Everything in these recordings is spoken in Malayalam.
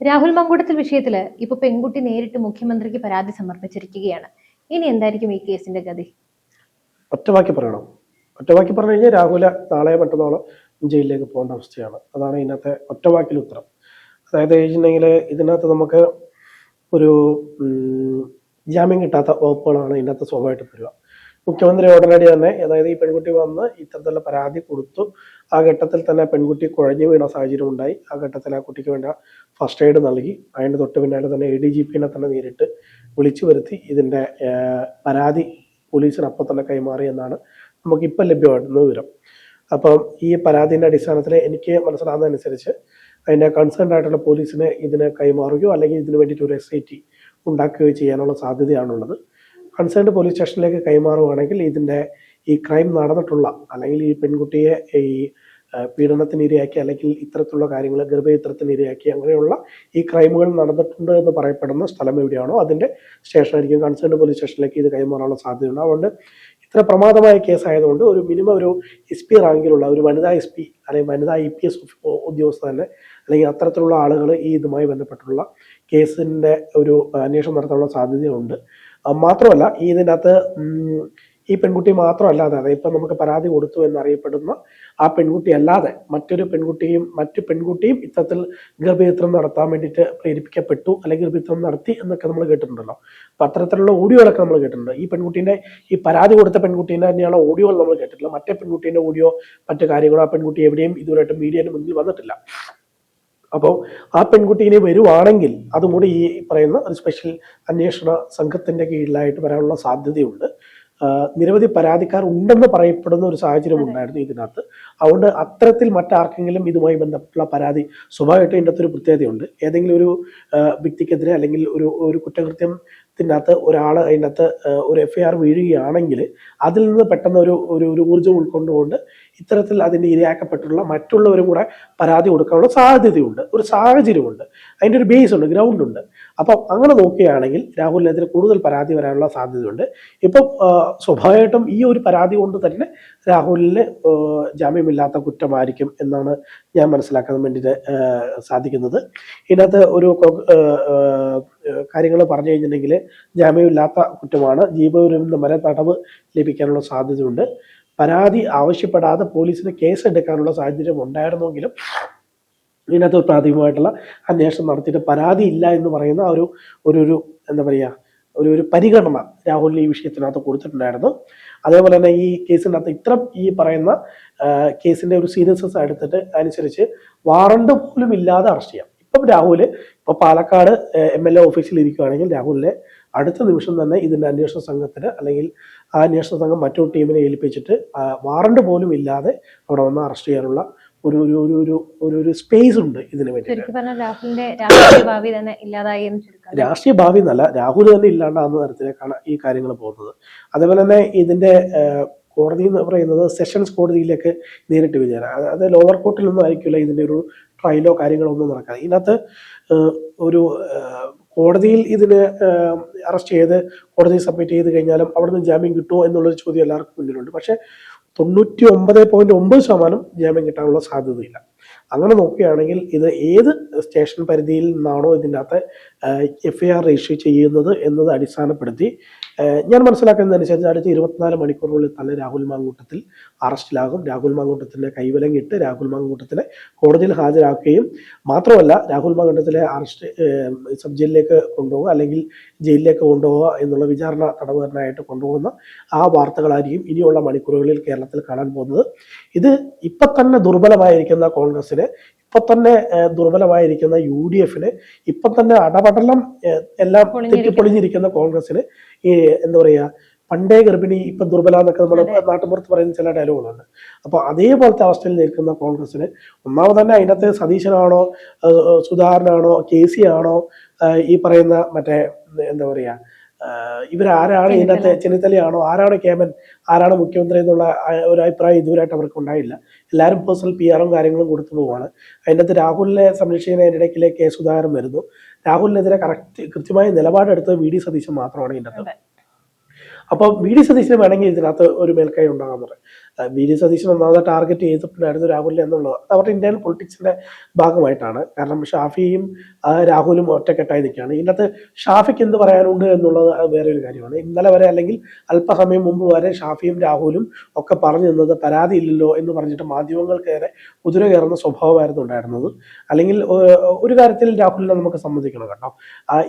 രാഹുൽ മങ്കൂട്ടത്തിൽ വിഷയത്തിൽ ഇപ്പൊ പെൺകുട്ടി നേരിട്ട് മുഖ്യമന്ത്രിക്ക് പരാതി സമർപ്പിച്ചിരിക്കുകയാണ്. ഇനി എന്തായിരിക്കും ഈ കേസിന്റെ ഗതി? ഒറ്റവാക്കി പറയണം. ഒറ്റവാക്കി പറഞ്ഞു കഴിഞ്ഞാൽ രാഹുല നാളെ മറ്റന്നാളോ ജയിലിലേക്ക് പോകേണ്ട അവസ്ഥയാണ്. അതാണ് ഇതിനകത്തെ ഒറ്റവാക്കിൽ ഉത്തരം. അതായത് വെച്ചിട്ടുണ്ടെങ്കിൽ ഇതിനകത്ത് നമുക്ക് ഒരു ജാമ്യം കിട്ടാത്ത വകുപ്പുകളാണ് ഇതിനകത്ത് സ്വാഭാവികമായിട്ട് വരിക. മുഖ്യമന്ത്രി ഉടനടി തന്നെ അതായത് ഈ പെൺകുട്ടി വന്ന് ഇത്തരത്തിലുള്ള പരാതി കൊടുത്തു. ആ ഘട്ടത്തിൽ തന്നെ പെൺകുട്ടി കുഴഞ്ഞു വീണ സാഹചര്യം ഉണ്ടായി. ആ ഘട്ടത്തിൽ ആ കുട്ടിക്ക് വേണ്ട ഫസ്റ്റ് എയ്ഡ് നൽകി. അതിന്റെ തൊട്ട് പിന്നാലെ തന്നെ എ ഡി ജി പിനെ തന്നെ നേരിട്ട് വിളിച്ചു വരുത്തി. ഇതിന്റെ പരാതി പോലീസിന് അപ്പം തന്നെ കൈമാറി എന്നാണ് നമുക്കിപ്പം ലഭ്യമായിരുന്നു വിവരം. അപ്പം ഈ പരാതിന്റെ അടിസ്ഥാനത്തിൽ എനിക്ക് മനസ്സിലാകുന്നതനുസരിച്ച് അതിന്റെ കൺസേൺ ആയിട്ടുള്ള പോലീസിനെ ഇതിനെ കൈമാറുകയോ അല്ലെങ്കിൽ ഇതിന് വേണ്ടിയിട്ട് ഒരു എസ് ഐ ടി ഉണ്ടാക്കുകയോ ചെയ്യാനുള്ള സാധ്യതയാണുള്ളത്. കൺസേൺഡ് പോലീസ് സ്റ്റേഷനിലേക്ക് കൈമാറുകയാണെങ്കിൽ ഇതിന്റെ ഈ ക്രൈം നടന്നിട്ടുള്ള അല്ലെങ്കിൽ ഈ പെൺകുട്ടിയെ ഈ പീഡനത്തിന് ഇരയാക്കി അല്ലെങ്കിൽ ഇത്തരത്തിലുള്ള കാര്യങ്ങൾ ഗർഭചിത്രത്തിന് ഇരയാക്കി അങ്ങനെയുള്ള ഈ ക്രൈമുകൾ നടന്നിട്ടുണ്ട് എന്ന് പറയപ്പെടുന്ന സ്ഥലം എവിടെയാണോ അതിന്റെ സ്റ്റേഷനായിരിക്കും. കൺസേൺഡ് പോലീസ് സ്റ്റേഷനിലേക്ക് ഇത് കൈമാറാനുള്ള സാധ്യതയുണ്ട്. അതുകൊണ്ട് ഇത്ര പ്രമാദമായ കേസായതുകൊണ്ട് ഒരു മിനിമം ഒരു എസ് പി റാങ്കിലുള്ള ഒരു വനിതാ എസ് പി അല്ലെങ്കിൽ വനിതാ ഇ പി എസ് ഉദ്യോഗസ്ഥ തന്നെ അല്ലെങ്കിൽ അത്തരത്തിലുള്ള ആളുകൾ ഈ ഇതുമായി ബന്ധപ്പെട്ടുള്ള കേസിന്റെ ഒരു അന്വേഷണം നടത്താനുള്ള സാധ്യതയുണ്ട്. മാത്രമല്ല ഈ ഇതിനകത്ത് ഈ പെൺകുട്ടി മാത്രമല്ലാതെ അതായത് ഇപ്പം നമുക്ക് പരാതി കൊടുത്തു എന്നറിയപ്പെടുന്ന ആ പെൺകുട്ടി അല്ലാതെ മറ്റൊരു പെൺകുട്ടിയും മറ്റു പെൺകുട്ടിയും ഇത്തരത്തിൽ ഗർഭചിത്രം നടത്താൻ വേണ്ടിയിട്ട് പ്രേരിപ്പിക്കപ്പെട്ടു അല്ലെങ്കിൽ ഗർഭചിത്രം നടത്തി എന്നൊക്കെ നമ്മൾ കേട്ടിട്ടുണ്ടല്ലോ. അപ്പം അത്തരത്തിലുള്ള ഓഡിയോകളൊക്കെ നമ്മൾ കേട്ടിട്ടുണ്ട്. ഈ പെൺകുട്ടീന്റെ ഈ പരാതി കൊടുത്ത പെൺകുട്ടീന്റെ തന്നെയുള്ള ഓഡിയോകൾ നമ്മൾ കേട്ടിട്ടില്ല മറ്റേ പെൺകുട്ടീന്റെ ഓഡിയോ മറ്റു കാര്യങ്ങളോ ആ പെൺകുട്ടി എവിടെയും ഇതുവരെയായിട്ട് മീഡിയയുടെ മുന്നിൽ വന്നിട്ടില്ല. അപ്പോൾ ആ പെൺകുട്ടി ഇനി വരുവാണെങ്കിൽ അതും കൂടി ഈ പറയുന്ന ഒരു സ്പെഷ്യൽ അന്വേഷണ സംഘത്തിന്റെ കീഴിലായിട്ട് വരാനുള്ള സാധ്യതയുണ്ട്. നിരവധി പരാതിക്കാർ ഉണ്ടെന്ന് പറയപ്പെടുന്ന ഒരു സാഹചര്യം ഉണ്ടായിരുന്നു ഇതിനകത്ത്. അതുകൊണ്ട് അത്തരത്തിൽ മറ്റാർക്കെങ്കിലും ഇതുമായി ബന്ധപ്പെട്ടുള്ള പരാതി സ്വാഭാവികമായിട്ടും ഇതിന്റെ അകത്തൊരു പ്രത്യേകതയുണ്ട്. ഏതെങ്കിലും ഒരു വ്യക്തിക്കെതിരെ അല്ലെങ്കിൽ ഒരു ഒരു കുറ്റകൃത്യത്തിനകത്ത് ഒരാൾ അതിനകത്ത് ഒരു എഫ് ഐ ആർ വീഴുകയാണെങ്കിൽ അതിൽ നിന്ന് പെട്ടെന്ന് ഒരു ഒരു ഒരു ഊർജം ഉൾക്കൊണ്ടുകൊണ്ട് ഇത്തരത്തിൽ അതിന്റെ ഇരയാക്കപ്പെട്ടുള്ള മറ്റുള്ളവരും കൂടെ പരാതി കൊടുക്കാനുള്ള സാധ്യതയുണ്ട്. ഒരു സാഹചര്യമുണ്ട്. അതിന്റെ ഒരു ബേസ് ഉണ്ട് ഗ്രൗണ്ട് ഉണ്ട്. അപ്പം അങ്ങനെ നോക്കുകയാണെങ്കിൽ രാഹുലിനെതിരെ കൂടുതൽ പരാതി വരാനുള്ള സാധ്യതയുണ്ട്. ഇപ്പം സ്വാഭാവികമായിട്ടും ഈ ഒരു പരാതി കൊണ്ട് തന്നെ രാഹുലിന് ജാമ്യമില്ലാത്ത കുറ്റമായിരിക്കും എന്നാണ് ഞാൻ മനസ്സിലാക്കാൻ വേണ്ടിയിട്ട് സാധിക്കുന്നത്. ഇതിനകത്ത് ഒരു കാര്യങ്ങൾ പറഞ്ഞു കഴിഞ്ഞിട്ടുണ്ടെങ്കിൽ ജാമ്യമില്ലാത്ത കുറ്റമാണ്. ജീവപര്യന്തം വരെ തടവ് ലഭിക്കാനുള്ള സാധ്യതയുണ്ട്. പരാതി ആവശ്യപ്പെടാതെ പോലീസിന് കേസ് എടുക്കാനുള്ള സാഹചര്യം ഉണ്ടായിരുന്നെങ്കിലും ഇതിനകത്ത് പ്രാഥമികമായിട്ടുള്ള അന്വേഷണം നടത്തിയിട്ട് പരാതി ഇല്ല എന്ന് പറയുന്ന ഒരു ഒരു ഒരു എന്താ പറയുക ഒരു ഒരു പരിഗണന രാഹുലിന് ഈ വിഷയത്തിനകത്ത് കൊടുത്തിട്ടുണ്ടായിരുന്നു. അതേപോലെ തന്നെ ഈ കേസിനകത്ത് ഇത്ര ഈ പറയുന്ന കേസിന്റെ ഒരു സീരിയസ്നെസ് എടുത്തിട്ട് അനുസരിച്ച് വാറണ്ട് പോലും ഇല്ലാതെ അറസ്റ്റ് ചെയ്യാം. ഇപ്പം രാഹുൽ ഇപ്പൊ പാലക്കാട് എം എൽ എ ഓഫീസിൽ ഇരിക്കുകയാണെങ്കിൽ രാഹുലിനെ അടുത്ത നിമിഷം തന്നെ ഇതിന്റെ അന്വേഷണ സംഘത്തിന് അല്ലെങ്കിൽ ആ അന്വേഷണ സംഘം മറ്റൊരു ടീമിനെ ഏൽപ്പിച്ചിട്ട് വാറണ്ട് പോലും ഇല്ലാതെ അവിടെ വന്ന് അറസ്റ്റ് ചെയ്യാനുള്ള ഒരു ഒരു ഒരു ഒരു ഒരു ഒരു സ്പേസ് ഉണ്ട് ഇതിന് വേണ്ടി രാഷ്ട്രീയ ഭാവി എന്നല്ല രാഹുൽ തന്നെ ഇല്ലാണ്ടാകുന്ന തരത്തിലേക്കാണ് ഈ കാര്യങ്ങൾ പോകുന്നത്. അതേപോലെ തന്നെ ഇതിന്റെ കോടതി എന്ന് പറയുന്നത് സെഷൻസ് കോടതിയിലേക്ക് നേരിട്ട് വിചാരണ അത് ലോവർ കോർട്ടിലൊന്നും ആയിരിക്കില്ല ഇതിന്റെ ഒരു ട്രയലോ കാര്യങ്ങളോ ഒന്നും നടക്കാതെ. ഇതിനകത്ത് ഒരു കോടതിയിൽ ഇതിന് അറസ്റ്റ് ചെയ്ത് കോടതി സബ്മിറ്റ് ചെയ്ത് കഴിഞ്ഞാലും അവിടെ നിന്ന് ജാമ്യം കിട്ടുമോ എന്നുള്ളൊരു ചോദ്യം എല്ലാവർക്കും മുന്നിലുണ്ട്. പക്ഷേ തൊണ്ണൂറ്റി ഒമ്പത് പോയിന്റ് ഒമ്പത് ശതമാനം ജാമ്യം കിട്ടാനുള്ള സാധ്യതയില്ല. അങ്ങനെ നോക്കുകയാണെങ്കിൽ ഇത് ഏത് സ്റ്റേഷൻ പരിധിയിൽ നിന്നാണോ ഇതിന്റെ അകത്ത് എഫ് ഐ ആർ രജിസ്റ്റർ ചെയ്യുന്നത് എന്നത് അടിസ്ഥാനപ്പെടുത്തി ഞാൻ മനസ്സിലാക്കുന്നതനുസരിച്ച് അടുത്ത ഇരുപത്തിനാല് മണിക്കൂറിനുള്ളിൽ തന്നെ രാഹുൽ മാങ്കൂട്ടത്തിൽ അറസ്റ്റിലാകും. രാഹുൽ മാങ്കൂട്ടത്തിന്റെ കൈവലം കിട്ട് രാഹുൽ മാങ്കൂട്ടത്തിനെ കോടതിയിൽ ഹാജരാക്കുകയും മാത്രമല്ല രാഹുൽ മാങ്കൂട്ടത്തിലെ അറസ്റ്റ് സബ് ജയിലിലേക്ക് കൊണ്ടുപോകുക അല്ലെങ്കിൽ ജയിലിലേക്ക് കൊണ്ടുപോകുക എന്നുള്ള വിചാരണ തടവുകാരനായിട്ട് കൊണ്ടുപോകുന്ന ആ വാർത്തകളായിരിക്കും ഇനിയുള്ള മണിക്കൂറുകളിൽ കേരളത്തിൽ കാണാൻ പോകുന്നത്. ഇത് ഇപ്പം തന്നെ ദുർബലമായിരിക്കുന്ന കോൺഗ്രസിന് ഇപ്പൊ തന്നെ ദുർബലമായിരിക്കുന്ന യു ഡി എഫിന് ഇപ്പൊ തന്നെ അടപടലം എല്ലാം തെറ്റിപ്പൊളിഞ്ഞിരിക്കുന്ന കോൺഗ്രസിന് ഈ എന്താ പറയാ പണ്ടേ ഗർഭിണി ഇപ്പൊ ദുർബല എന്നൊക്കെ നമ്മൾ നാട്ടുപുറത്ത് പറയുന്ന ചില ഡയലോഗുകളുണ്ട്. അപ്പൊ അതേപോലത്തെ അവസ്ഥയിൽ നിൽക്കുന്ന കോൺഗ്രസിന് ഒന്നാമതന്നെ അതിനകത്ത് സതീശനാണോ സുധാകരനാണോ കെ സി ആണോ ഈ പറയുന്ന മറ്റേ എന്താ പറയാ ഇവരാരാണ് ഇതിനകത്തെ ചെന്നിത്തലയാണോ? ആരാണ് കേമൻ ആരാണ് മുഖ്യമന്ത്രി എന്നുള്ള ഒരു അഭിപ്രായം ഇതുവരെയായിട്ട് അവർക്ക് ഉണ്ടായില്ല. എല്ലാവരും പേഴ്സണൽ പി ആറും കാര്യങ്ങളും കൊടുത്തു പോവാണ്. അതിനകത്ത് രാഹുലിനെ സംരക്ഷിക്കുന്ന ഇടയ്ക്കിലെ കെ സുധാകരൻ വരുന്നു. രാഹുലിനെതിരെ കറക്റ്റ് കൃത്യമായ നിലപാടെടുത്തത് വി ഡി സതീശൻ മാത്രമാണ് ഇതിനകത്ത്. അപ്പൊ വി ഡി സതീശന് വേണമെങ്കിൽ ഇതിനകത്ത് ഒരു മേൽക്കൈ ഉണ്ടാകാൻ പറയും വി ഡി സതീശൻ ഒന്നാമത് ടാർഗറ്റ് ചെയ്തിട്ടുണ്ടായിരുന്നു രാഹുലിനെ എന്നുള്ളത്. അത് അവരുടെ ഇന്ത്യൻ പൊളിറ്റിക്സിന്റെ ഭാഗമായിട്ടാണ്. കാരണം ഷാഫിയും രാഹുലും ഒറ്റക്കെട്ടായി നിൽക്കുകയാണ്. ഇതിനകത്ത് ഷാഫിക്ക് എന്ത് പറയാനുണ്ട് എന്നുള്ളത് വേറെ ഒരു കാര്യമാണ്. ഇന്നലെ വരെ അല്ലെങ്കിൽ അല്പസമയം മുമ്പ് വരെ ഷാഫിയും രാഹുലും ഒക്കെ പറഞ്ഞു നിന്നത് പരാതി ഇല്ലല്ലോ എന്ന് പറഞ്ഞിട്ട് മാധ്യമങ്ങൾക്കേറെ കുതിര കയറുന്ന സ്വഭാവമായിരുന്നു ഉണ്ടായിരുന്നത്. അല്ലെങ്കിൽ ഒരു കാര്യത്തിൽ രാഹുലിനെ നമുക്ക് സമ്മതിക്കണം കേട്ടോ.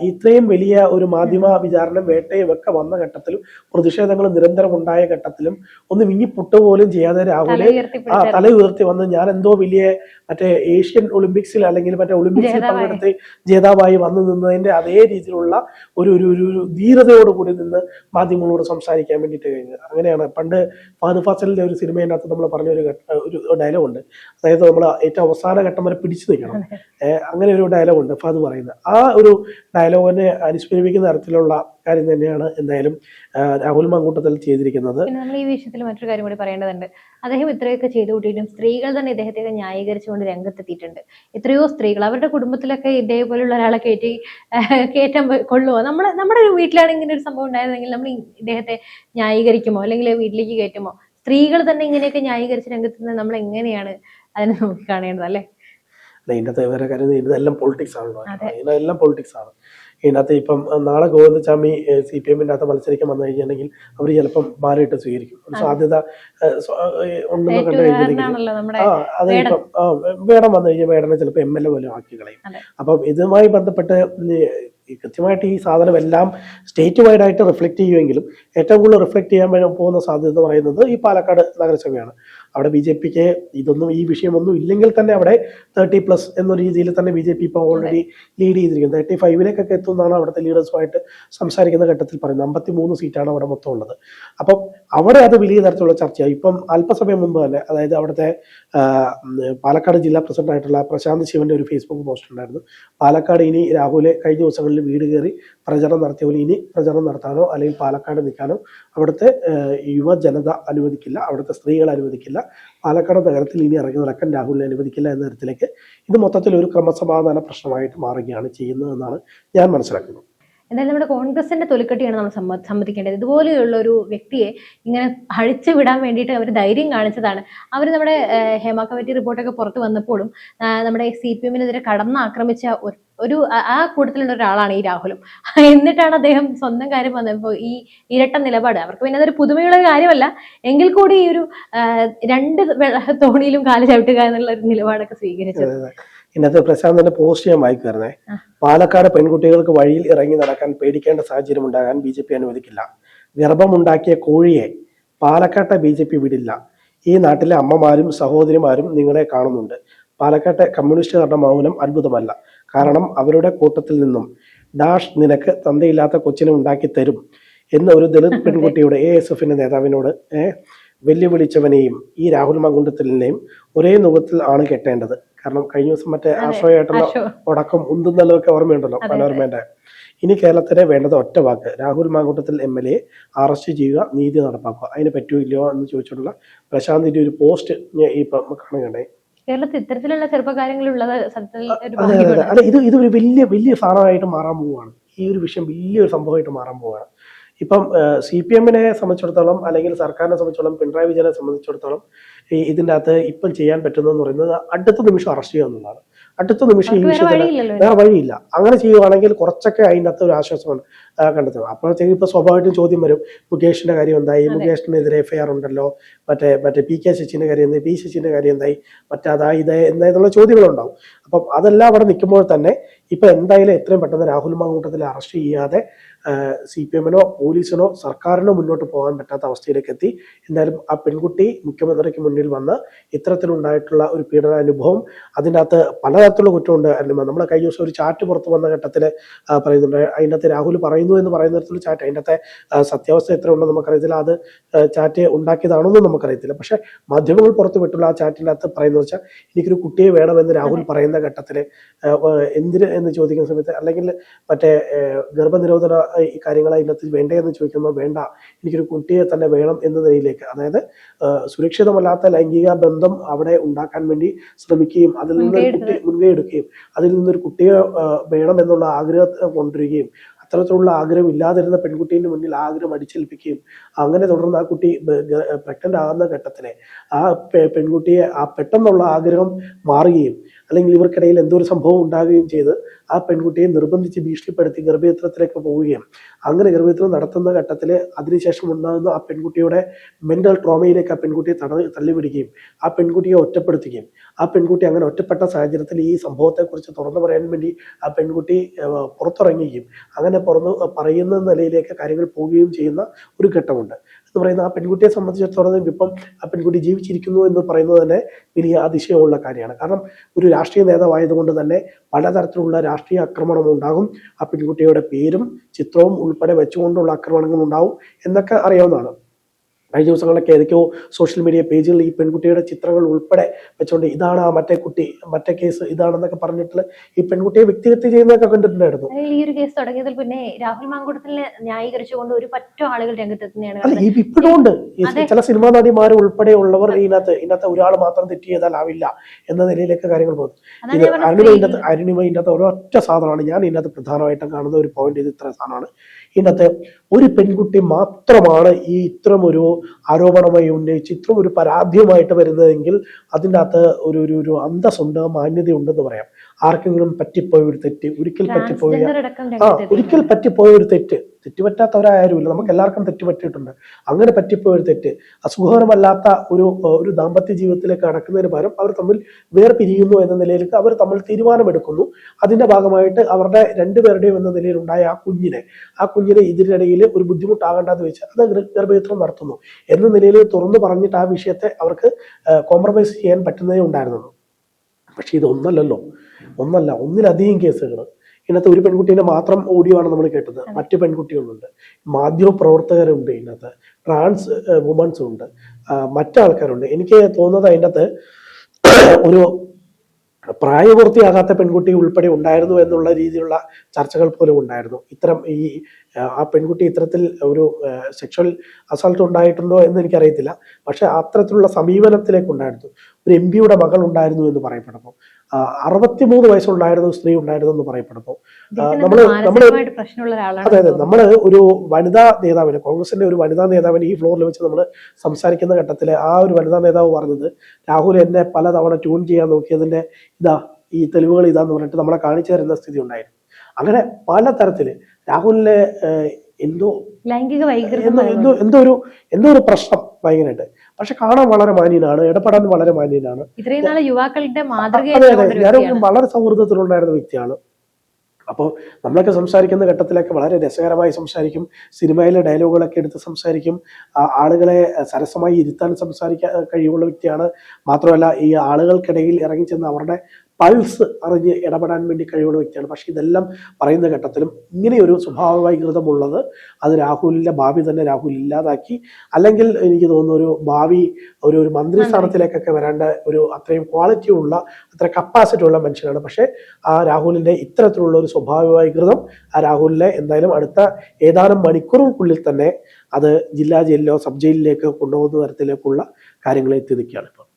ഇത്രയും വലിയ ഒരു മാധ്യമ വിചാരണം വേട്ടയും ഒക്കെ വന്ന ഘട്ടത്തിലും പ്രതിഷേധങ്ങൾ നിരന്തരം ഉണ്ടായ ഘട്ടത്തിലും ഒന്ന് വിങ്ങിപ്പൊട്ട് പോലും ചെയ്യാതെ രാഹുലെ ആ തല ഉയർത്തി വന്ന് ഞാൻ എന്തോ വലിയ മറ്റേ ഏഷ്യൻ ഒളിമ്പിക്സിൽ അല്ലെങ്കിൽ മറ്റേ ഒളിമ്പിക്സിൽ. പങ്കെടുത്ത് ജേതാവായി വന്നു നിന്നതിന്റെ അതേ രീതിയിലുള്ള ഒരു ഒരു ധീരതയോട് കൂടി നിന്ന് മാധ്യമങ്ങളോട് സംസാരിക്കാൻ വേണ്ടിയിട്ട് കഴിഞ്ഞത് അങ്ങനെയാണ്. പണ്ട് ഫാദു ഫാസലിന്റെ ഒരു സിനിമയിനകത്ത് നമ്മൾ പറഞ്ഞ ഒരു ഒരു ഡയലോഗ് ഉണ്ട് അതായത് നമ്മൾ ഏറ്റവും അവസാന ഘട്ടം വരെ പിടിച്ചു നിൽക്കണം. അങ്ങനെ ഒരു ഡയലോഗ് ഉണ്ട് ഫാദു പറയുന്നത്. ആ ഒരു ഡയലോഗിനെ അനുസ്മരിപ്പിക്കുന്ന തരത്തിലുള്ള കാര്യം തന്നെയാണ് എന്തായാലും രാഹുൽ മങ്കൂട്ടത്തിൽ ചെയ്തിരിക്കുന്നത്. നമ്മൾ ഈ വിഷയത്തിൽ മറ്റൊരു കാര്യം കൂടി പറയേണ്ടതുണ്ട്. അദ്ദേഹം ഇത്രയൊക്കെ ചെയ്തു കൂട്ടിയിട്ടും സ്ത്രീകൾ തന്നെ ഇദ്ദേഹത്തെ ന്യായീകരിച്ചുകൊണ്ട് രംഗത്തെത്തിയിട്ടുണ്ട്. എത്രയോ സ്ത്രീകൾ അവരുടെ കുടുംബത്തിലൊക്കെ ഇതേപോലുള്ള ഒരാളെ കയറ്റി കയറ്റം കയറ്റാൻ നമ്മൾ കൊള്ളുമോ നമ്മളെ നമ്മുടെ ഒരു വീട്ടിലാണ് ഇങ്ങനെ ഒരു സംഭവം ഉണ്ടായിരുന്നെങ്കിൽ നമ്മൾ ഇദ്ദേഹത്തെ ന്യായീകരിക്കുമോ? അല്ലെങ്കിൽ വീട്ടിലേക്ക് കയറ്റുമോ? സ്ത്രീകൾ തന്നെ ഇങ്ങനെയൊക്കെ ന്യായീകരിച്ച് രംഗത്തുനിന്ന് നമ്മൾ എങ്ങനെയാണ് അതിനെ നോക്കി കാണേണ്ടത് അല്ലേ? അല്ല വേറെ കാര്യം ഇതെല്ലാം പൊളിറ്റിക്സ് ആണല്ലോ ഇതെല്ലാം പൊളിറ്റിക്സ് ആണ്. ഇതിനകത്ത് ഇപ്പം നാളെ ഗോവിന്ദസ്വാമി സി പി എമ്മിന്റെ അകത്ത് മത്സരിക്കാൻ വന്നു കഴിഞ്ഞിട്ടുണ്ടെങ്കിൽ അവർ ചിലപ്പം ബാലയിട്ട് സ്വീകരിക്കും. ഒരു സാധ്യത ഉണ്ടെന്ന് കണ്ടു കഴിഞ്ഞിട്ടുണ്ടെങ്കിൽ ആ അതെ ഇപ്പം ആ വേടം വന്നു കഴിഞ്ഞാൽ വേടനെ ചിലപ്പോൾ എം എൽ എ പോലും ആക്കി കളയും. അപ്പം ഇതുമായി ബന്ധപ്പെട്ട് കൃത്യമായിട്ട് ഈ സാധനം എല്ലാം സ്റ്റേറ്റ് വൈഡ് ആയിട്ട് റിഫ്ലക്ട് ചെയ്യുമെങ്കിലും ഏറ്റവും കൂടുതൽ റിഫ്ലക്ട് ചെയ്യാൻ പോകുന്ന സാധ്യത എന്ന് പറയുന്നത് ഈ പാലക്കാട് നഗരസഭയാണ്. അവിടെ ബി ജെ പിക്ക് ഇതൊന്നും ഈ വിഷയമൊന്നും ഇല്ലെങ്കിൽ തന്നെ അവിടെ തേർട്ടി പ്ലസ് എന്ന രീതിയിൽ തന്നെ ബി ജെ പി ഇപ്പോൾ ഓൾറെഡി ലീഡ് ചെയ്തിരിക്കുന്നത് തേർട്ടി ഫൈവിലേക്കൊക്കെ എത്തുന്നതാണ് അവിടുത്തെ ലീഡേഴ്സുമായിട്ട് സംസാരിക്കുന്ന ഘട്ടത്തിൽ പറയുന്നത്. അമ്പത്തി മൂന്ന് സീറ്റാണ് അവിടെ മൊത്തം ഉള്ളത്. അപ്പം അവിടെ അത് വലിയ തരത്തിലുള്ള ചർച്ചയായി. ഇപ്പം അല്പസമയം മുമ്പ് തന്നെ അതായത് അവിടുത്തെ പാലക്കാട് ജില്ലാ പ്രസിഡന്റ് ആയിട്ടുള്ള പ്രശാന്ത് ശിവന്റെ ഒരു ഫേസ്ബുക്ക് പോസ്റ്റ് ഉണ്ടായിരുന്നു. പാലക്കാട് ഇനി രാഹുൽ കഴിഞ്ഞ ദിവസങ്ങളിൽ വീട് കയറി പ്രചരണം നടത്തിയ പോലെ ഇനി പ്രചരണം നടത്താനോ അല്ലെങ്കിൽ പാലക്കാട് നിൽക്കാനോ അവിടുത്തെ യുവജനത അനുവദിക്കില്ല. അവിടുത്തെ സ്ത്രീകൾ അനുവദിക്കില്ല. പാലക്കാട് നഗരത്തിൽ ഇനി ഇറങ്ങി നടക്കാൻ രാഹുലിനെ അനുവദിക്കില്ല എന്ന തരത്തിലേക്ക് ഇത് മൊത്തത്തിൽ ഒരു ക്രമസമാധാന പ്രശ്നമായിട്ട് മാറുകയാണ് ചെയ്യുന്നതെന്നാണ് ഞാൻ മനസ്സിലാക്കുന്നത്. എന്തായാലും നമ്മുടെ കോൺഗ്രസിന്റെ തൊലിക്കെട്ടിയാണ് നമ്മൾ സമ്മ സമ്മതിക്കേണ്ടത്. ഇതുപോലെയുള്ള ഒരു വ്യക്തിയെ ഇങ്ങനെ അഴിച്ചു വിടാൻ വേണ്ടിയിട്ട് അവർ ധൈര്യം കാണിച്ചതാണ്. അവർ നമ്മുടെ ഹേമ കമ്മിറ്റി റിപ്പോർട്ടൊക്കെ പുറത്തു വന്നപ്പോഴും നമ്മുടെ സി പി എമ്മിനെതിരെ കടന്നാക്രമിച്ച ഒരു- ഒരു ആ- കൂട്ടത്തിലുള്ള ഒരാളാണ് ഈ രാഹുലും. എന്നിട്ടാണ് അദ്ദേഹം സ്വന്തം കാര്യം വന്നപ്പോൾ ഈ ഇരട്ട നിലപാട്. അവർക്ക് പിന്നെ അതൊരു പുതുമയുള്ള കാര്യമല്ല. എങ്കിൽ കൂടി ഈ ഒരു രണ്ട് തോണിയിലും കാൽ ചവിട്ടുക എന്നുള്ള ഒരു നിലപാടൊക്കെ സ്വീകരിച്ചത്. ഇന്നത്തെ പ്രശാന്തിന്റെ പോസ്റ്റ് ഞാൻ വായിക്കുവായിരുന്നേ. പാലക്കാട് പെൺകുട്ടികൾക്ക് വഴിയിൽ ഇറങ്ങി നടക്കാൻ പേടിക്കേണ്ട സാഹചര്യം ഉണ്ടാകാൻ ബി ജെ പി അനുവദിക്കില്ല. ഗർഭമുണ്ടാക്കിയ കോഴിയെ പാലക്കാട്ടെ ബി ജെ പി വിടില്ല. ഈ നാട്ടിലെ അമ്മമാരും സഹോദരിമാരും നിങ്ങളെ കാണുന്നുണ്ട്. പാലക്കാട്ടെ കമ്മ്യൂണിസ്റ്റുകാരുടെ മൗനം അത്ഭുതമല്ല. കാരണം അവരുടെ കൂട്ടത്തിൽ നിന്നും ഡാഷ് നിനക്ക് തന്തയില്ലാത്ത കൊച്ചിനെ ഉണ്ടാക്കി തരും എന്ന ഒരു ദളിത് പെൺകുട്ടിയുടെ എ എസ് എഫിന്റെ നേതാവിനോട് വെല്ലുവിളിച്ചവനെയും ഈ രാഹുൽ മങ്കുണ്ടത്തിലിനെയും ഒരേ മുഖത്തിൽ ആണ് കെട്ടേണ്ടത്. കാരണം കഴിഞ്ഞ ദിവസം മറ്റേ. ആശ്രയമായിട്ടുള്ള. ഉടക്കം ഉന്തുന്നതൊക്കെ ഓർമ്മയുണ്ടല്ലോ മനോരമേന്റെ ഇനി കേരളത്തിന് വേണ്ടത് ഒറ്റ വാക്ക്. Rahul Mankoottathil M L A arrest ചെയ്യുക നീതി നടപ്പാക്കുക. അതിന് പറ്റുമോ ഇല്ലയോ എന്ന് ചോദിച്ചിട്ടുള്ള പ്രശാന്തിന്റെ ഒരു പോസ്റ്റ് ഇപ്പം കാണുകയുണ്ടായി കേരളത്തിൽ ഇത്തരത്തിലുള്ള ചെറുപ്പകാര്യങ്ങളുള്ളത് അതെ അതെ ഇത് ഇത് ഒരു വലിയ വലിയ സാധനമായിട്ട് മാറാൻ പോവുകയാണ്. ഈ ഒരു വിഷയം വലിയൊരു സംഭവമായിട്ട് മാറാൻ പോവുകയാണ്. ഇപ്പം സി പി എമ്മിനെ സംബന്ധിച്ചിടത്തോളം അല്ലെങ്കിൽ സർക്കാരിനെ സംബന്ധിച്ചിടത്തോളം പിണറായി വിജയനെ സംബന്ധിച്ചിടത്തോളം ഈ ഇതിന്റെ അകത്ത് ഇപ്പം ചെയ്യാൻ പറ്റുന്നതെന്ന് പറയുന്നത് അടുത്ത നിമിഷം അറസ്റ്റ് ചെയ്യുക എന്നുള്ളതാണ്. അടുത്ത നിമിഷം ഈ വേറെ വിഷയത്തിൽ വേറെ വഴിയില്ല. അങ്ങനെ ചെയ്യുവാണെങ്കിൽ കുറച്ചൊക്കെ അതിന്റെ അകത്ത് ഒരു ആശ്വാസമാണ് കണ്ടെത്തുന്നത് അപ്പോഴത്തേക്ക് ഇപ്പൊ സ്വാഭാവികമായിട്ടും ചോദ്യം വരും. മുകേഷിന്റെ കാര്യം എന്തായി. മുകേഷിനെതിരെ എഫ്ഐആർ ഉണ്ടല്ലോ. മറ്റേ മറ്റേ പി കെ ശശിന്റെ കാര്യം എന്തായി? പി ശശിന്റെ കാര്യം എന്തായി? മറ്റേ അതാ ഇത് എന്തായെന്നുള്ള ചോദ്യങ്ങളുണ്ടാവും. അപ്പം അതെല്ലാം അവിടെ നിൽക്കുമ്പോൾ തന്നെ ഇപ്പൊ എന്തായാലും എത്രയും പെട്ടെന്ന് രാഹുൽ മാങ്കൂട്ടത്തിൽ അറസ്റ്റ് ചെയ്യാതെ സി പി എമ്മിനോ പോലീസിനോ സർക്കാരിനോ മുന്നോട്ട് പോകാൻ പറ്റാത്ത അവസ്ഥയിലേക്ക് എത്തി. എന്തായാലും ആ പെൺകുട്ടി മുഖ്യമന്ത്രിക്ക് മുന്നിൽ വന്ന് ഇത്തരത്തിലുണ്ടായിട്ടുള്ള ഒരു പീഡനാനുഭവം അതിന്റെ അകത്ത് പലതരത്തിലുള്ള കുറ്റമുണ്ട് നമ്മൾ കഴിഞ്ഞ ദിവസം ഒരു ചാറ്റ് പുറത്തു വന്ന ഘട്ടത്തിൽ പറയുന്നുണ്ട്. അതിന്റെ അകത്ത് രാഹുൽ പറയുന്നു എന്ന് പറയുന്ന തരത്തിലുള്ള ചാറ്റ് ആ, സത്യാവസ്ഥ എത്ര ഉണ്ടെന്ന് നമുക്കറിയത്തില്ല. അത് ചാറ്റ് ഉണ്ടാക്കിയതാണെന്നും നമുക്കറിയത്തില്ല. പക്ഷെ മാധ്യമങ്ങൾ പുറത്തു വിട്ടുള്ള ആ ചാറ്റിന്റെ അകത്ത് പറയുന്നത് വെച്ചാൽ എനിക്കൊരു കുട്ടിയെ വേണമെന്ന് രാഹുൽ പറയുന്ന ഘട്ടത്തിൽ എന്തിന് എന്ന് ചോദിക്കുന്ന സമയത്ത് അല്ലെങ്കിൽ മറ്റേ ഗർഭനിരോധന കാര്യങ്ങൾ അതിനകത്ത് വേണ്ടേ എന്ന് ചോദിക്കുമ്പോൾ വേണ്ട എനിക്കൊരു കുട്ടിയെ തന്നെ വേണം എന്ന നിലയിലേക്ക്. അതായത് സുരക്ഷിതമല്ലാത്ത ലൈംഗിക ബന്ധം അവിടെ ഉണ്ടാക്കാൻ വേണ്ടി ശ്രമിക്കുകയും അതിൽ നിന്ന് കുട്ടി മുൻകൈ എടുക്കുകയും അതിൽ നിന്നൊരു കുട്ടിയെ വേണം എന്നുള്ള ആഗ്രഹം കൊണ്ടുവരികയും അത്തരത്തിലുള്ള ആഗ്രഹം ഇല്ലാതിരുന്ന പെൺകുട്ടീന്റെ മുന്നിൽ ആഗ്രഹം അടിച്ചേൽപ്പിക്കുകയും അങ്ങനെ തുടർന്ന് ആ കുട്ടി പ്രഗ്നന്റ് ആകുന്ന ഘട്ടത്തിലെ ആ പെൺകുട്ടിയെ ആ പെട്ടെന്നുള്ള ആഗ്രഹം മാറുകയും അല്ലെങ്കിൽ ഇവർക്കിടയിൽ എന്തോ ഒരു സംഭവം ഉണ്ടാകുകയും ചെയ്ത് ആ പെൺകുട്ടിയെ നിർബന്ധിച്ച് ഭീഷണിപ്പെടുത്തി ഗർഭയത്രത്തിലേക്ക് പോവുകയും അങ്ങനെ ഗർഭയത്രം നടത്തുന്ന ഘട്ടത്തിൽ അതിനുശേഷം ഉണ്ടാകുന്ന ആ പെൺകുട്ടിയുടെ മെന്റൽ ട്രോമയിലേക്ക് ആ പെൺകുട്ടിയെ തട തള്ളിവിടുകയും ആ പെൺകുട്ടിയെ ഒറ്റപ്പെടുത്തുകയും ആ പെൺകുട്ടി അങ്ങനെ ഒറ്റപ്പെട്ട സാഹചര്യത്തിൽ ഈ സംഭവത്തെക്കുറിച്ച് തുറന്നു പറയാൻ വേണ്ടി ആ പെൺകുട്ടി പുറത്തിറങ്ങുകയും അങ്ങനെ പുറന്ന് പറയുന്ന നിലയിലേക്ക് കാര്യങ്ങൾ പോവുകയും ചെയ്യുന്ന ഒരു ഘട്ടമുണ്ട്. എന്ന് പറയുന്ന ആ പെൺകുട്ടിയെ സംബന്ധിച്ചിടത്തോളം ഇപ്പം ആ പെൺകുട്ടി ജീവിച്ചിരിക്കുന്നു എന്ന് പറയുന്നത് തന്നെ വലിയ അതിശയമുള്ള കാര്യമാണ്. കാരണം ഒരു രാഷ്ട്രീയ നേതാവായതുകൊണ്ട് തന്നെ പലതരത്തിലുള്ള രാഷ്ട്രീയ ആക്രമണം ഉണ്ടാകും. ആ പെൺകുട്ടിയുടെ പേരും ചിത്രവും ഉൾപ്പെടെ വെച്ചുകൊണ്ടുള്ള ആക്രമണങ്ങൾ ഉണ്ടാവും എന്നൊക്കെ അറിയാവുന്നതാണ്. കഴിഞ്ഞ ദിവസങ്ങളിലൊക്കെ ഏതൊക്കെയോ സോഷ്യൽ മീഡിയ പേജുകളിൽ ഈ പെൺകുട്ടിയുടെ ചിത്രങ്ങൾ ഉൾപ്പെടെ വെച്ചുകൊണ്ട് ഇതാണ് ആ മറ്റേ കുട്ടി മറ്റേ കേസ് ഇതാണെന്നൊക്കെ പറഞ്ഞിട്ടുള്ള ഈ പെൺകുട്ടിയെ വ്യക്തിഹത്യ ചെയ്യുന്നതൊക്കെ കണ്ടിട്ടുണ്ടായിരുന്നു. ഈ ഒരു കേസ് തുടങ്ങിയതിൽ പിന്നെ രാഹുൽ മാങ്കൂട്ടത്തിനെ ന്യായീകരിച്ചുകൊണ്ട് ഒരു പറ്റം ആളുകൾ. ഇപ്പോഴും ഉണ്ട്. ചില സിനിമാ നടിമാർ ഉൾപ്പെടെ ഉള്ളവർ ഇതിനകത്ത് ഇതിനകത്ത് ഒരാൾ മാത്രം തെറ്റ് ചെയ്താലാവില്ല എന്ന നിലയിലേക്ക് കാര്യങ്ങൾ പോകും ഇത് അരുണിമ അരുണിമ ഇതിനകത്ത് ഒരൊറ്റ സാധനമാണ്. ഞാൻ ഇതിനകത്ത് പ്രധാനമായിട്ടും കാണുന്ന ഒരു പോയിന്റ് ഇത് ഇത്ര സാധനമാണ്. ഇതിനകത്ത് ഒരു പെൺകുട്ടി മാത്രമാണ് ഈ ഇത്തരം ഒരു ആരോപണമായി ഉന്നയിച്ച് ഇത്തരം ഒരു വരുന്നതെങ്കിൽ അതിന്റെ അകത്ത് ഒരു ഒരു അന്തസ്സുണ്ട് മാന്യതയുണ്ടെന്ന് പറയാം. ആർക്കെങ്കിലും പറ്റിപ്പോയ ഒരു തെറ്റ് ഒരിക്കൽ പറ്റിപ്പോയ ആ ഒരിക്കൽ പറ്റിപ്പോയ ഒരു തെറ്റ്. തെറ്റുപറ്റാത്തവരാരുമില്ല നമുക്ക് എല്ലാവർക്കും തെറ്റ് പറ്റിയിട്ടുണ്ട് അങ്ങനെ പറ്റിപ്പോയ ഒരു തെറ്റ്. അസുഖകരമല്ലാത്ത ഒരു ഒരു ദാമ്പത്യ ജീവിതത്തിലേക്ക് കടക്കുന്നതിന് പകരം അവർ തമ്മിൽ വേർപിരിയുന്നു എന്ന നിലയിലേക്ക് അവർ തമ്മിൽ തീരുമാനമെടുക്കുന്നു. അതിന്റെ ഭാഗമായിട്ട് അവരുടെ രണ്ടുപേരുടെയും എന്ന നിലയിൽ ഉണ്ടായ ആ കുഞ്ഞിനെ ആ കുഞ്ഞിനെ ഇതിനിടയിൽ ഒരു ബുദ്ധിമുട്ടാകണ്ടെന്ന് വെച്ച് അത് ഗർഭയത്രം നടത്തുന്നു എന്ന നിലയിൽ തുറന്നു പറഞ്ഞിട്ട് ആ വിഷയത്തെ അവർക്ക് കോംപ്രമൈസ് ചെയ്യാൻ പറ്റുന്നതേ ഉണ്ടായിരുന്നുള്ളൂ. പക്ഷെ ഇത് ഒന്നല്ലല്ലോ ഒന്നല്ല ഒന്നിലധികം കേസുകൾ ഇതിനകത്ത് ഒരു പെൺകുട്ടീനെ മാത്രം ഓഡിയോ ആണ് നമ്മൾ കേട്ടത് മറ്റ് പെൺകുട്ടികളുണ്ട്. മാധ്യമ പ്രവർത്തകരുണ്ട് ഇതിനകത്ത്. ട്രാൻസ് വുമൻസ് ഉണ്ട്. മറ്റാൾക്കാരുണ്ട്. എനിക്ക് തോന്നുന്നത് അതിന്റെ അകത്ത് ഒരു പ്രായപൂർത്തിയാകാത്ത പെൺകുട്ടി ഉൾപ്പെടെ ഉണ്ടായിരുന്നു എന്നുള്ള രീതിയിലുള്ള ചർച്ചകൾ പോലും ഉണ്ടായിരുന്നു. ഇത്തരം ഈ ആ, ആ പെൺകുട്ടി ഇത്തരത്തിൽ ഒരു സെക്ഷൽ അസൾട്ട് ഉണ്ടായിട്ടുണ്ടോ എന്ന് എനിക്കറിയത്തില്ല. പക്ഷെ അത്തരത്തിലുള്ള സമീപനത്തിലേക്ക് ഉണ്ടായിരുന്നു. ഒരു എം പിയുടെ മകൾ ഉണ്ടായിരുന്നു എന്ന് പറയപ്പെടുന്നു. അറുപത്തിമൂന്ന് വയസ്സുണ്ടായിരുന്ന സ്ത്രീ ഉണ്ടായിരുന്നു എന്ന് പറയപ്പെടുന്നു നമ്മൾ നമ്മൾ അതെ അതെ. നമ്മൾ ഒരു വനിതാ നേതാവിന് കോൺഗ്രസിന്റെ ഒരു വനിതാ നേതാവിന് ഈ ഫ്ലോറിൽ വെച്ച് നമ്മൾ സംസാരിക്കുന്ന ഘട്ടത്തിൽ ആ ഒരു വനിതാ നേതാവ് പറഞ്ഞത് രാഹുൽ എന്നെ പലതവണ ട്യൂൺ ചെയ്യാൻ നോക്കിയതിന്റെ ഇതാ ഈ തെളിവുകൾ ഇതാന്ന് പറഞ്ഞിട്ട് നമ്മളെ കാണിച്ചു തരുന്ന സ്ഥിതി ഉണ്ടായിരുന്നു. അങ്ങനെ പലതരത്തിൽ രാഹുലിനെ എന്തോ ലൈംഗിക വൈകൃതം എന്തോ എന്തോ ഒരു എന്തോ ഒരു പ്രശ്നം ഭയങ്കരമായിട്ട്. പക്ഷെ കാണാൻ വളരെ മാന്യനാണ് ഇടപെടാൻ വളരെ മാന്യനാണ്. ഇത്രയും നാളെ യുവാക്കളുടെ വ്യക്തിയാണ്. വളരെ സൗഹൃദത്തിലുണ്ടായിരുന്ന വ്യക്തിയാണ്. അപ്പോൾ നമ്മളൊക്കെ സംസാരിക്കുന്ന ഘട്ടത്തിലൊക്കെ വളരെ രസകരമായി സംസാരിക്കും. സിനിമയിലെ ഡയലോഗുകളൊക്കെ എടുത്ത് സംസാരിക്കും. ആളുകളെ സരസമായി ഇരുത്താൻ സംസാരിക്കാൻ കഴിവുള്ള വ്യക്തിയാണ്. മാത്രമല്ല ഈ ആളുകൾക്കിടയിൽ ഇറങ്ങിച്ചെന്ന് അവരുടെ പൾസ് അറിഞ്ഞ് ഇടപെടാൻ വേണ്ടി കഴിവുള്ള വ്യക്തിയാണ്. പക്ഷേ ഇതെല്ലാം പറയുന്ന ഘട്ടത്തിലും ഇങ്ങനെയൊരു സ്വഭാവവൈകൃതമുള്ളത് അത് രാഹുലിന്റെ ഭാവി തന്നെ രാഹുൽ ഇല്ലാതാക്കി. അല്ലെങ്കിൽ എനിക്ക് തോന്നുന്നു ഒരു ഭാവി ഒരു ഒരു മന്ത്രി സ്ഥാനത്തിലേക്കൊക്കെ വരേണ്ട ഒരു അത്രയും ക്വാളിറ്റി ഉള്ള അത്ര കപ്പാസിറ്റി ഉള്ള മനുഷ്യനാണ്. പക്ഷേ ആ രാഹുലിന്റെ ഇത്തരത്തിലുള്ള ഒരു സ്വഭാവവൈകൃതം ആ രാഹുലിനെ എന്തായാലും അടുത്ത ഏതാനും മണിക്കൂറുകൾക്കുള്ളിൽ തന്നെ അത് ജില്ലാ ജയിലിലോ സബ് ജയിലിലേക്കോ കൊണ്ടുപോകുന്ന തരത്തിലേക്കുള്ള കാര്യങ്ങളെ എത്തി നിൽക്കുകയാണ് ഇപ്പോൾ.